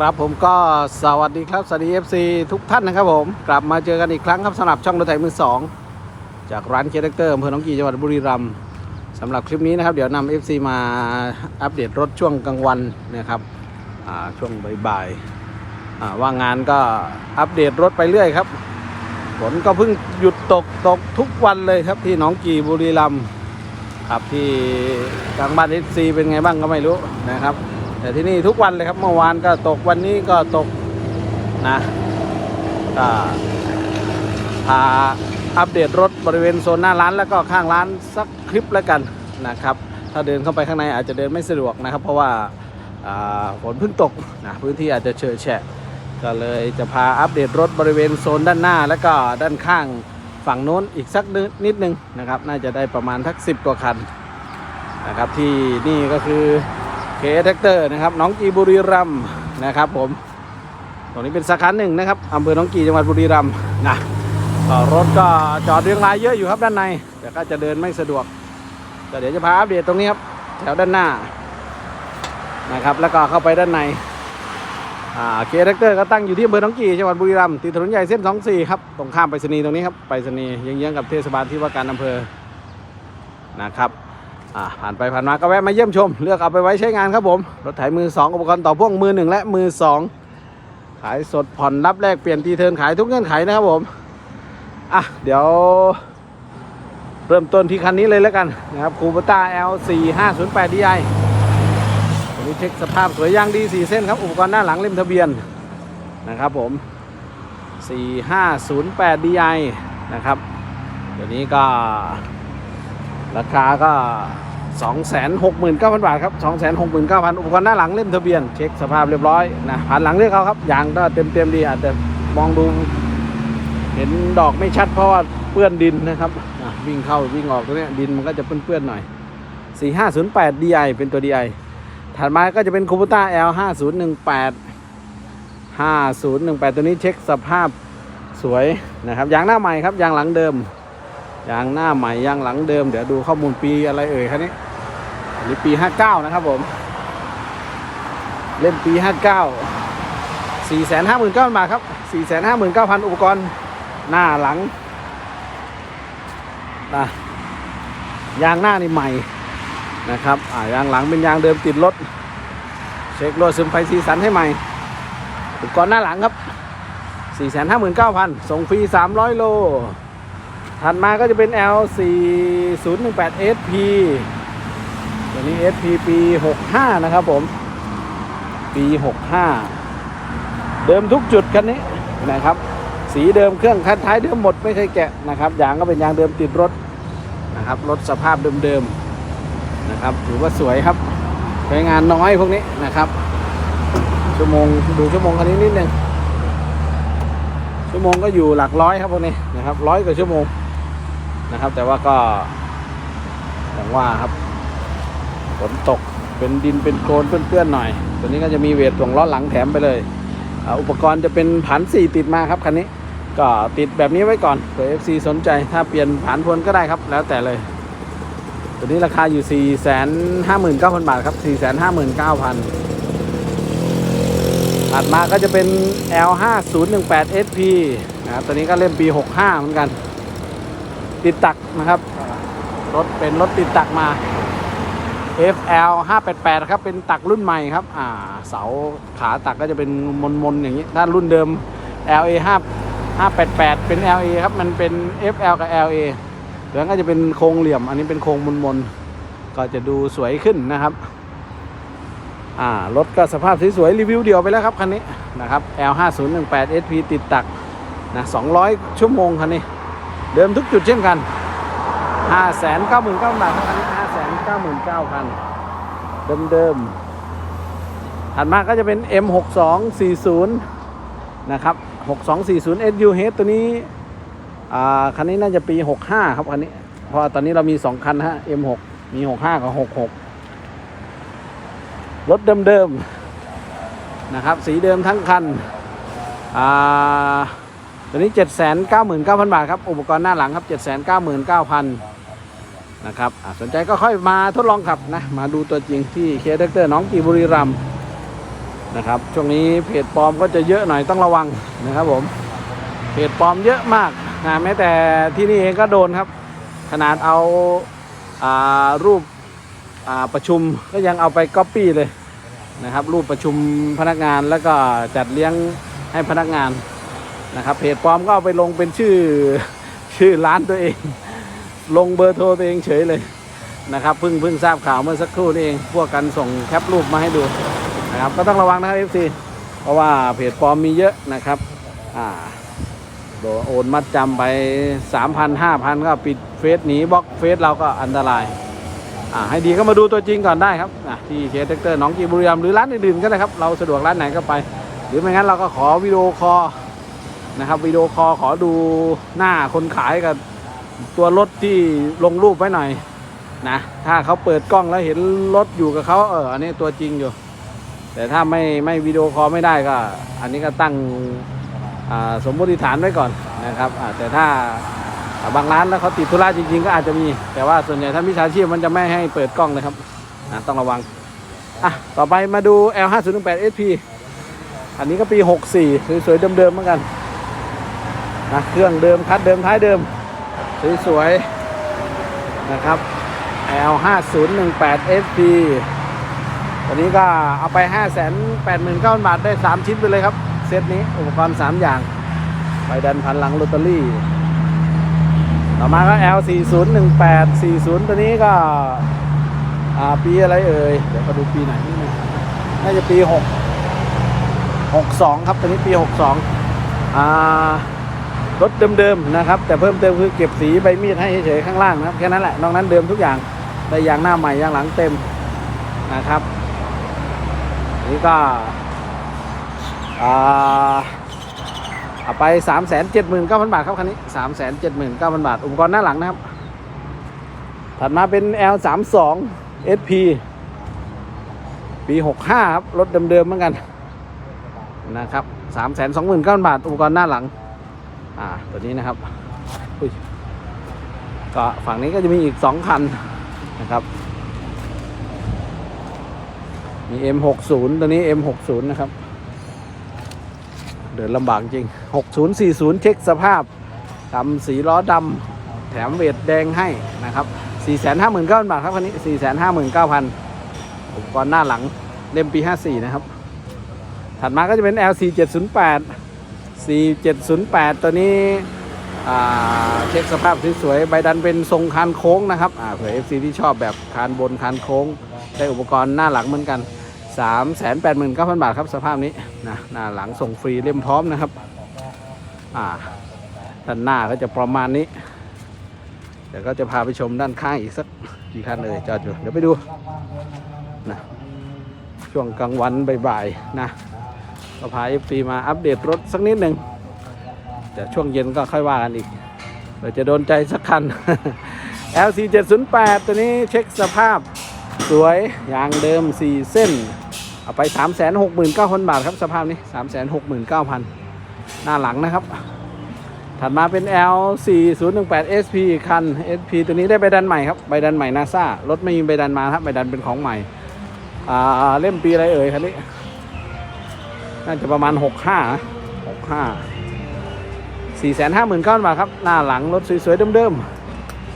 ครับผมก็สวัสดีครับสวัสดี FC ทุกท่านนะครับผมกลับมาเจอกันอีกครั้งครับสำหรับช่องรถไถมือสองจากร้านเคเดเตอร์อำเภอหนองกี่จังหวัดบุรีรัมย์สำหรับคลิปนี้นะครับ เดี๋ยวนำ FC มาอัปเดตรถช่วงกลางวันนะครับช่วงบ่ายๆว่างงานก็อัปเดตรถไปเรื่อยครับฝนก็เพิ่งหยุดตกตกทุกวันเลยครับที่หนองกี่บุรีรัมย์ครับที่ทางบ้าน FC เป็นไงบ้างก็ไม่รู้นะครับ แต่ที่นี่ทุกวันเลยครับเมื่อวานก็ตกวันนี้ก็ตกนะก็พาอัปเดตรถบริเวณโซนหน้าร้านแล้วก็ข้างร้านสักคลิปแล้วกันนะครับ ถ้าเดินเข้าไปข้างในอาจจะเดินไม่สะดวกนะครับ เพราะว่าฝนเพิ่งตกนะพื้นที่อาจจะเฉอะแฉะก็เลยจะพาอัปเดตรถบริเวณโซนด้านหน้า แล้วก็ด้านข้างฝั่งโน้นอีกสักนิดนึงนะครับ น่าจะได้ประมาณทักสิบกว่าคันนะครับที่นี่ก็คือ เคแท็กเตอร์นะครับน้องกีบุรีรัมนะครับผมตรงนี้เป็นสาขาหนึ่งนะครับอำเภอน้องกีจังหวัดบุรีรัมนะก็รถก็จอดเรียงรายเยอะอยู่ครับด้านใน แต่ก็จะเดินไม่สะดวกก็เดี๋ยวจะพาอัปเดตตรงนี้ครับแถวด้านหน้านะครับแล้วก็เข้าไปด้านในเคแท็กเตอร์ก็ตั้งอยู่ที่อำเภอหน้องกีจังหวัดบุรีรัมย์ติดถนนใหญ่เส้น 24 ครับ ตรงข้ามไปรษณีย์ตรงนี้ครับ ไปรษณีย์เยื้องกับเทศบาลที่ว่าการอำเภอนะครับ อ่าผ่านไปผ่านมาก็แวะมาเยี่ยมชม เลือกเอาไปไว้ใช้งานครับผม รถไถมือ 2 อุปกรณ์ต่อพ่วงมือ 1 และมือ 2 ขายสดผ่อนรับแลกเปลี่ยนตีเทิร์นขายทุกเงื่อนไขนะครับผมอะเดี๋ยว เริ่มต้นที่คันนี้เลยแล้วกันนะครับคูปต้า L 4 5 0 8 DI ตัวนี้เช็คสภาพสวยยางดี 4 เส้นครับ อุปกรณ์หน้าหลังเล่มทะเบียนนะครับผม 4508 DI นะครับเดี๋ยวนี้ก็ราคาก็ 269,000 บาทครับ 269,000 อุปกรณ์หน้าหลังเล่มทะเบียน เช็คสภาพเรียบร้อยนะผ่านหลังเรียกเขาครับยางก็เต็มเต็มดีอาจจะมองดู เห็นดอกไม่ชัดเพราะว่าเปื้อนดินนะครับวิ่งเข้าวิ่งออกตรงเนี้ยดินมันก็จะเปื้อนๆหน่อย 4508 DI เป็นตัว DI ถัดมาก็จะเป็นคูปต้า L 5018 5018 ตัวนี้เช็คสภาพสวยนะครับยางหน้าใหม่ครับยางหลังเดิม ยางหน้าใหม่ยางหลังเดิม เดี๋ยวดูข้อมูลปีอะไรเอ่ยคันนี้อันนี้ปี 59 นะครับผม เล่มปี 59 459,000บาทครับ 459,000 อุปกรณ์หน้าหลังนะยางหน้านี่ใหม่นะครับอ่ายางหลังเป็นยางเดิมติดรถ เช็ครถซึมไฟสีสันให้ใหม่ อุปกรณ์หน้าหลังครับ 459,000ส่งฟรี300 โล ถัดมาก็จะเป็น L 4 0 1 8 SP ตัวนี้ SP ปี 65 นะครับผม ปี 65 เดิมทุกจุดคันนี้นะครับ สีเดิมเครื่องคันท้ายเดิมหมดไม่เคยแกะนะครับ ยางก็เป็นยางเดิมติดรถนะครับ รถสภาพเดิมๆนะครับ ถือว่าสวยครับใช้งานน้อยพวกนี้นะครับ ชั่วโมงดูชั่วโมงคันนี้นิดนึงชั่วโมงก็อยู่หลักร้อยครับพวกนี้นะครับร้อยกว่าชั่วโมง นะครับ แต่ว่าก็อย่างว่าครับฝนตกเป็นดินเป็นโคลนเปื้อนๆหน่อย ตัวนี้ก็จะมีเวทถ่วงล้อหลังแถมไปเลยอุปกรณ์จะเป็นผันสี่ติดมาครับคันนี้ก็ติดแบบนี้ไว้ก่อนเผื่อ FC สนใจถ้าเปลี่ยนผันพวนก็ได้ครับ แล้วแต่เลย ตัวนี้ราคาอยู่ 4 5 9 0 0 0 บาทครับ 4 5 9 0 0 0ถัดมาก็จะเป็น L 5 0 1 8 SP นะครับตัวนี้ก็เล่มปี 65 เหมือนกัน ติดตักนะครับ รถเป็นรถติดตักมา FL 588ครับ เป็นตักรุ่นใหม่ครับ อ่า เสาขาตักก็จะเป็นมนๆอย่างนี้ ถ้ารุ่นเดิม LA 5 588 เป็น LA ครับ มันเป็น FL กับ LA แล้วก็จะเป็นโครงเหลี่ยม อันนี้เป็นโครงมนๆ ก็จะดูสวยขึ้นนะครับ อ่า รถก็สภาพสวยๆ รีวิวเดียวไปแล้วครับคันนี้นะครับ L 5 0 1 8 SP ติดตักนะ200 ชั่วโมงคันนี้ เดิมทุกจุดเช่นกัน 5 9 9 0 0 0บาทคันนี้5 9 9 9 0 0เดิมเดิมๆถัดมาก็จะเป็น M 6 2 4 0 นะครับ 6240 SUH ตัวนี้อ่าคันนี้น่าจะปี 65 ครับคันนี้ เพราะตอนนี้เรามี 2 คันฮะ M6 มี 65 กับ 66 รถเดิมๆนะครับ สีเดิมทั้งคัน อ่า ตัวนี้ 799,000 บาทครับ อุปกรณ์หน้าหลังครับ 799,000 นะครับอ่าสนใจก็ค่อยมาทดลองขับนะ มาดูตัวจริงที่เคเดเตอร์น้องกีบุรีรัมย์นะครับ ช่วงนี้เพจปลอมก็จะเยอะหน่อยต้องระวังนะครับผม เพจปลอมเยอะมากนะแม้แต่ที่นี่เองก็โดนครับ ขนาดเอาอารูปอ่าประชุมก็ยังเอาไปก๊อปปี้เลยนะครับ รูปประชุมพนักงานแล้วก็จัดเลี้ยงให้พนักงาน นะครับเพจปลอมก็เอาไปลงเป็นชื่อชื่อร้านตัวเอง ลงเบอร์โทรตัวเองเฉยเลยนะครับเพิ่งเพิ่งทราบข่าวเมื่อสักครู่นี่เองพวกกันส่งแคปรูปมาให้ดูนะครับก็ต้องระวังนะครับ FC เพราะว่าเพจปลอมมีเยอะนะครับอ่าโดนโอนมัดจำไป 3,000 5,000 ก็ปิดเฟซหนีบล็อกเฟซเราก็อันตรายอ่าให้ดีก็มาดูตัวจริงก่อนได้ครับอะที่เคสเตอร์น้องกีบุรีรัมย์หรือร้านอื่นๆก็ได้ครับ เราสะดวกร้านไหนก็ไป หรือไม่งั้นเราก็ขอวิดีโอคอล นะครับวิดีโอคอลขอดูหน้าคนขายกับตัวรถที่ลงรูปไว้หน่อยนะถ้าเขาเปิดกล้องแล้วเห็นรถอยู่กับเขาเอออันนี้ตัวจริงอยู่ แต่ถ้าไม่ไม่วิดีโอคอลไม่ได้ก็ อันนี้ก็ตั้งสมมติฐานไว้ก่อนนะครับแต่ถ้าบางร้านแล้วเขาติดธุระจริง ๆ ก็อาจจะมี แต่ว่าส่วนใหญ่ถ้ามิจฉาชีพมันจะไม่ให้เปิดกล้องนะครับต้องระวังอะต่อไปมาดู L 5 0 1 8 SP อันนี้ก็ปี 64สวยๆเดิมๆเหมือนกัน นะเครื่องเดิมคัดเดิมท้ายเดิม สวยๆนะครับ L 5 0 1 8 SP ตอนนี้ก็เอาไป 5 8 9 0 0 0 บาทได้ 3 ชิ้นไปเลยครับ เซตนี้อุปกรณ์ 3 อย่างไปดันพันหลังลอตเตอรี่ ต่อมาก็ L 4 0 1 8 4 0 ตัวนี้ก็ปีอะไรเอ่ย เดี๋ยวมาดูปีไหนนิดนึงน่าจะปี 6 62 ครับ ตัวนี้ปี 62อ่า รถเดิมๆนะครับ แต่เพิ่มเติมคือเก็บสีใบมีดให้เฉยๆข้างล่างนะครับแค่นั้นแหละนอกนั้นเดิมทุกอย่างแต่ยางหน้าใหม่ยางหลังเต็มนะครับ นี่ก็อ่าเอาไป 3 7 9 0 0 0 บาทครับคันนี้ 3 7 9 0 0 0 บาท อุปกรณ์หน้าหลังนะครับ ถัดมาเป็น L 3 2 SP ปี 65 ครับ รถเดิมๆเหมือนกันนะครับ 3 2 9 0 0 0 บาท อุปกรณ์หน้าหลัง อ่าตัวนี้นะครับอุ้ยก็ฝั่งนี้ก็จะมีอีก 2 คันนะครับ มี M60 ตัวนี้ M60 นะครับ เดินลำบากจริง 6040 เช็คสภาพทำสีล้อดำแถมเวทแดงให้นะครับ459,000 บาทครับคันนี้ 459,000อุปกรณ์หน้าหลังเล่มปี 54 นะครับ ถัดมาก็จะเป็น LC708 4708 ตัวนี้เช็คสภาพสวยๆ ใบดันเป็นทรงคานโค้งนะครับอ่าเผื่อ FC ที่ชอบแบบคานบนคานโค้ง ได้อุปกรณ์หน้าหลังเหมือนกัน 3 8 9 0 0 0 บาทครับสภาพนี้นะหน้าหลังส่งฟรีเล่มพร้อมนะครับอ่าด้านหน้าก็จะประมาณนี้ เดี๋ยวก็จะพาไปชมด้านข้างอีกสักกี่คันเลยจอดอยู่ เดี๋ยวไปดูนะช่วงกลางวันบ่ายๆนะ ก็พา f อมาอัปเดตรถสักนิดหนึ่งเดี๋ยวช่วงเย็นก็ค่อยว่ากันอีกเผื่อจะโดนใจสักคัน LC 708ตัวนี้เช็คสภาพสวยยางเดิม 4 เส้น เอาไป 3 6 9 0 0 0 บาทครับสภาพนี้ 3 6 9 0 0 0 หน้าหลังนะครับ ถัดมาเป็น L 4 0 1 8 SP คัน SP ตัวนี้ได้ใบดันใหม่ครับ ใบดันใหม่นาซารถไม่มีใบดันมาครับ ใบดันเป็นของใหม่ เล่มปีอะไรเอ่ยคันนี้ น่าจะประมาณ 65นะ65 4 5 9 0 0 0บาทครับ หน้าหลังรถสวยๆเดิม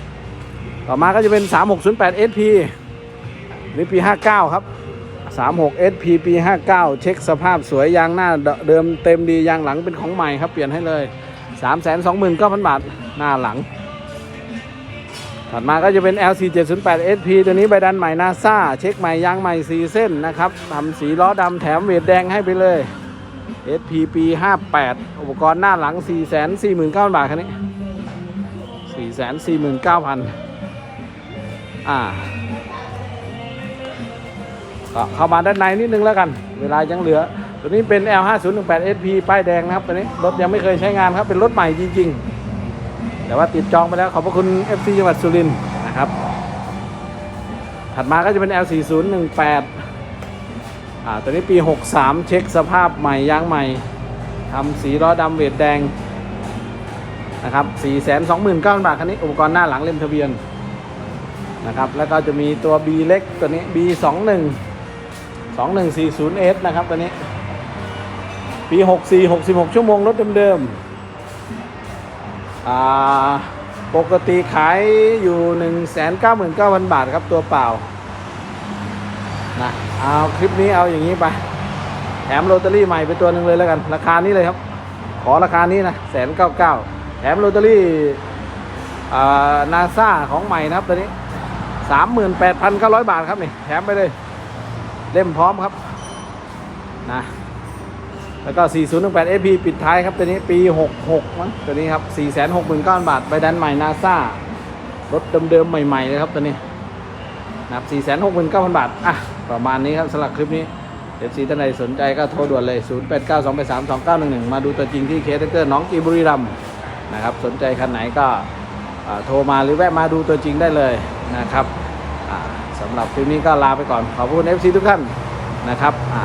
ๆ ต่อมาก็จะเป็น 3608 SP นี่ปี 59 ครับ 36 SP ปี 59 เช็คสภาพสวยยางหน้าเดิมเต็มดียางหลังเป็นของใหม่ครับ เปลี่ยนให้เลย 329,000 บาท หน้าหลัง ถัดมาก็จะเป็น LC 708 SP ตัวนี้ใบดันใหม่นาซาเช็คใหม่ยางใหม่4เส้นนะครับทำสีล้อดำแถมเวทแดงให้ไปเลย SP ปี58 อุปกรณ์หน้าหลัง 449,000 บาทคันนี้ 449,000 อ่าก็เข้ามาด้านในนิดนึงแล้วกัน เวลายังเหลือ ตัวนี้เป็น L 5 0 1 8 SP ป้ายแดงนะครับตัวนี้รถยังไม่เคยใช้งานครับเป็นรถใหม่จริง ๆ แต่ว่าติดจองไปแล้วขอบพระคุณ FC จังหวัดสุรินทร์นะครับ ถัดมาก็จะเป็น L 4 0 1 8 อ่าตัวนี้ปี 63 เช็คสภาพใหม่ยางใหม่ทำสีล้อดำเวทแดงนะครับ 429,000 บาทคันนี้ อุปกรณ์หน้าหลังเล่มทะเบียนนะครับ แล้วก็จะมีตัว B เล็กตัวนี้ B 2 1 2140S นะครับตัวนี้ ปี 64 66 ชั่วโมงรถเดิมๆ ปกติขายอยู่ 199,000 บาทครับตัวเปล่านะเอาคลิปนี้เอาอย่างนี้ไป แถมโรตารี่ใหม่ไปตัวหนึ่งเลยแล้วกัน ราคานี้เลยครับ ขอราคานี้นะแสนเก้าเก้าแถมโรตารี่นาซาของใหม่นะครับตัวนี้สามหมื่นแปดพันเก้าร้อยบาทครับนี่แถมไปเลย เล่มพร้อมครับนะ แล้วก็ 4018 FP ปิดท้ายครับ ตัวนี้ปี 66 มั้ง ตัวนี้ครับ 469,000 บาท ใบดันใหม่นาซารถเดิมๆ ใหม่ๆเลยครับตัวนี้นะครับ 469,000 บาท อะ ประมาณนี้ครับสำหรับคลิปนี้ FC ท่านใดสนใจก็โทรด่วนเลย 0892832911 มาดูตัวจริงที่เคสเตอร์น้องกีบุรีรัมนะครับ สนใจคันไหนก็โทรมาหรือแวะมาดูตัวจริงได้เลยนะครับสำหรับคลิปนี้ก็ลาไปก่อน ขอบคุณ FC ทุกท่านนะครับอ่า